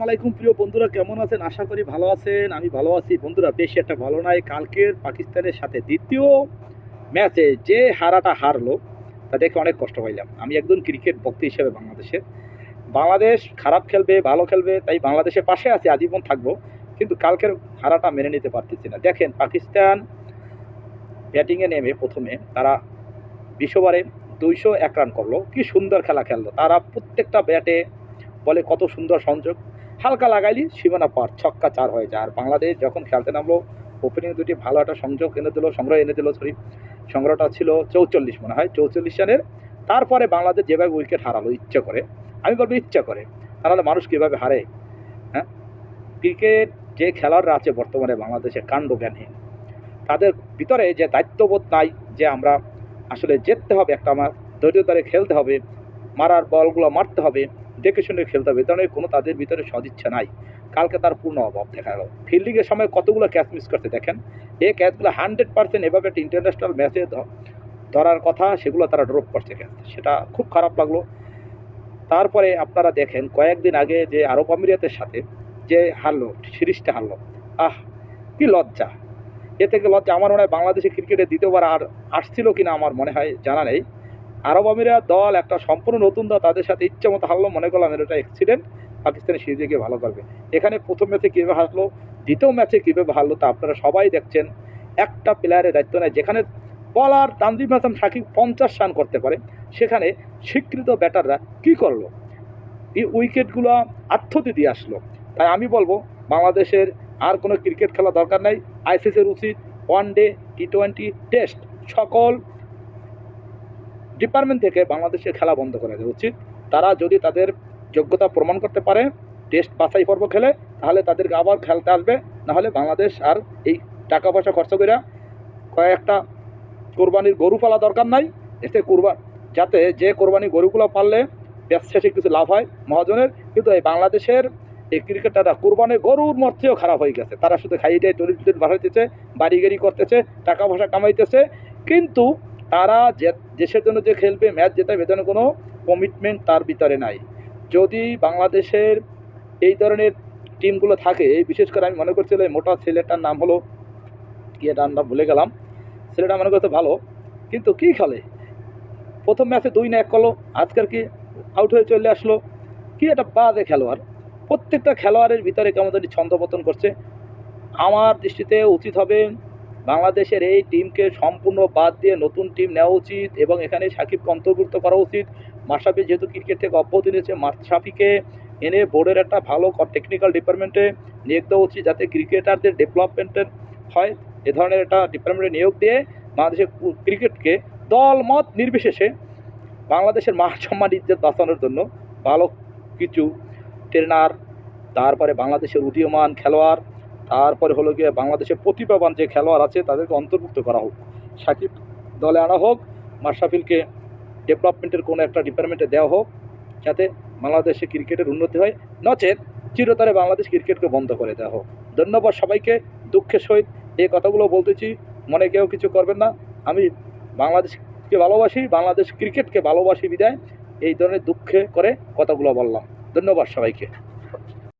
আসসালামাইকুম প্রিয় বন্ধুরা, কেমন আছেন? আশা করি ভালো আছেন, আমি ভালো আছি। বন্ধুরা, বেশি একটা ভালো নাই। কালকের পাকিস্তানের সাথে দ্বিতীয় ম্যাচে যে হারাটা হারলো, তা দেখে অনেক কষ্ট পাইলাম। আমি একজন ক্রিকেট ভক্ত হিসেবে বাংলাদেশের। বাংলাদেশ খারাপ খেলবে, ভালো খেলবে, তাই বাংলাদেশের পাশে আছে, আজীবন থাকব। কিন্তু কালকের হারাটা মেনে নিতে পারতেছি না। দেখেন, পাকিস্তান ব্যাটিংয়ে নেমে প্রথমে তারা বিশ ওভারে দুইশো এক রান করল। কি সুন্দর খেলা খেললো। তারা প্রত্যেকটা ব্যাটে বলে কত সুন্দর সংযোগ। হালকা লাগাইলি, সীমানা পার, ছক্কা চার হয়ে যায়। আর বাংলাদেশ যখন খেলতে নামলো ওপেনিং দুটি ভালো একটা সংযোগ এনে দিল, সংগ্রহ এনে দিল সরি সংগ্রহটা ছিল চৌচল্লিশ মনে হয়, চৌচল্লিশ রানের। তারপরে বাংলাদেশ যেভাবে উইকেট হারালো, ইচ্ছা করে, আমি বলব ইচ্ছা করে, তাহলে মানুষ কীভাবে হারে? হ্যাঁ? ক্রিকেট যে খেলোয়াড়রা আছে বর্তমানে বাংলাদেশে কাণ্ডজ্ঞানহীন। তাদের ভিতরে যে দায়িত্ববোধ নাই, যে আমরা আসলে জিততে হবে একটা আমার ধৈর্য ধরে খেলতে হবে, মারার বলগুলো মারতে হবে দেখে শুনে খেলতে হবে ধরনের কোনো তাদের ভিতরে সদিচ্ছা নাই। কালকে তার পূর্ণ অভাব দেখা গেল। ফিল্ডিংয়ের সময় কতগুলো ক্যাচ মিস করতে দেখেন। এই ক্যাচগুলো হান্ড্রেড পার্সেন্ট এভাবে একটা ইন্টারন্যাশনাল ম্যাচে ধরার কথা, সেগুলো তারা ড্রপ করছে ক্যাচ সেটা খুব খারাপ লাগল। তারপরে আপনারা দেখেন, কয়েকদিন আগে যে আরব আমিরাতের সাথে যে হারলো, সিরিজটা হারলো, আহ, কি লজ্জা। এ থেকে লজ্জা, আমার মনে হয় বাংলাদেশে ক্রিকেটে দ্বিতীয়বার আর আসছিল কিনা আমার মনে হয় জানা নেই। আরব আমিরাত দল, একটা সম্পূর্ণ নতুন দল, তাদের সাথে ইচ্ছে মতো হারলো, মনে করলাম এটা অ্যাক্সিডেন্ট পাকিস্তানের সিরিজে গিয়ে ভালো করবে। এখানে প্রথম ম্যাচে কীভাবে হারলো, দ্বিতীয় ম্যাচে কীভাবে হারলো, তা আপনারা সবাই দেখছেন। একটা প্লেয়ারের দায়িত্ব নেয়, যেখানে বলার তানজিম হাসান সাকিব পঞ্চাশ রান করতে পারে। সেখানে স্বীকৃত ব্যাটাররা কি করল? এই উইকেটগুলো আত্মতি দিয়ে আসলো। তাই আমি বলব, বাংলাদেশের আর কোনো ক্রিকেট খেলা দরকার নাই। আইসিসির উচিত one day T twenty test সকল ডিপার্টমেন্ট থেকে বাংলাদেশের খেলা বন্ধ করে দেওয়া উচিত। তারা যদি তাদের যোগ্যতা প্রমাণ করতে পারে, টেস্ট বাছাই পর্ব খেলে, তাহলে তাদেরকে আবার খেলতে আসবে। নাহলে বাংলাদেশ আর এই টাকা পয়সা খরচ করে কয়েকটা কোরবানির গরু পালা দরকার নাই। এতে কোরবান যাতে যে কোরবানি গরুগুলো পাললে ব্যাস শেষে কিছু লাভ হয় মহাজনের। কিন্তু এই বাংলাদেশের এই ক্রিকেটাররা কোরবানির গরুর মধ্যেও খারাপ হয়ে গেছে। তারা শুধু খাইয়ে দেয় টরি বাড়াইতেছে বাড়ি গাড়ি করতেছে টাকা পয়সা কামাইতেছে। কিন্তু তারা দেশের জন্য যে খেলবে ম্যাচ জেতাবে বেতনে কোনো কমিটমেন্ট তার ভিতরে নাই। যদি বাংলাদেশের এই ধরনের টিমগুলো থাকে বিশেষ করে আমি মনে করছিলাম মোটা ছেলেটার নাম হলো, কি এটার নাম ভুলে গেলাম, ছেলেটা মনে করতে ভালো, কিন্তু কী খেলে? প্রথম ম্যাচে দুই না এক করল, আজকের কি আউট হয়ে চলে আসলো, কি একটা বাজে খেলোয়াড়। প্রত্যেকটা খেলোয়াড়ের ভিতরে কেমন জানি ছন্দপতন করছে। আমার দৃষ্টিতে উচিত হবে বাংলাদেশের এই টিমকে সম্পূর্ণ বাদ দিয়ে নতুন টিম নেওয়া উচিত এবং এখানে সাকিবকে অন্তর্ভুক্ত করা উচিত। মাশরাফি যেহেতু ক্রিকেট থেকে অব্যাহতি নিয়েছে, মাশরাফিকে এনে বোর্ডের একটা ভালো টেকনিক্যাল ডিপার্টমেন্টে নিয়োগ দেওয়া উচিত যাতে ক্রিকেটারদের ডেভেলপমেন্টের হয়। এ ধরনের একটা ডিপার্টমেন্টে নিয়োগ দিয়ে বাংলাদেশের ক্রিকেটকে দল মত নির্বিশেষে বাংলাদেশের মান সম্মান ইজ্জত বাঁচানোর জন্য ভালো কিছু ট্রেনার তারপরে বাংলাদেশের উদীয়মান খেলোয়াড় তারপরে হলো গিয়ে বাংলাদেশের প্রতিভাবান যে খেলোয়াড় আছে, তাদেরকে অন্তর্ভুক্ত করা হোক। সাকিব দলে আনা হোক, মাশরাফিলকে ডেভেলপমেন্টের কোনো একটা ডিপার্টমেন্টে দেওয়া হোক, যাতে বাংলাদেশে ক্রিকেটের উন্নতি হয়, নচেত চিরতরে বাংলাদেশ ক্রিকেটকে বন্ধ করে দেওয়া হোক। ধন্যবাদ সবাইকে, দুঃখের সহিত এই কথাগুলো বলতেছি, মনে কেউ কিছু করবেন না। আমি বাংলাদেশকে ভালোবাসি, বাংলাদেশ ক্রিকেটকে ভালোবাসি বিদায়। এই ধরনের দুঃখে করে কথাগুলো বললাম। ধন্যবাদ সবাইকে।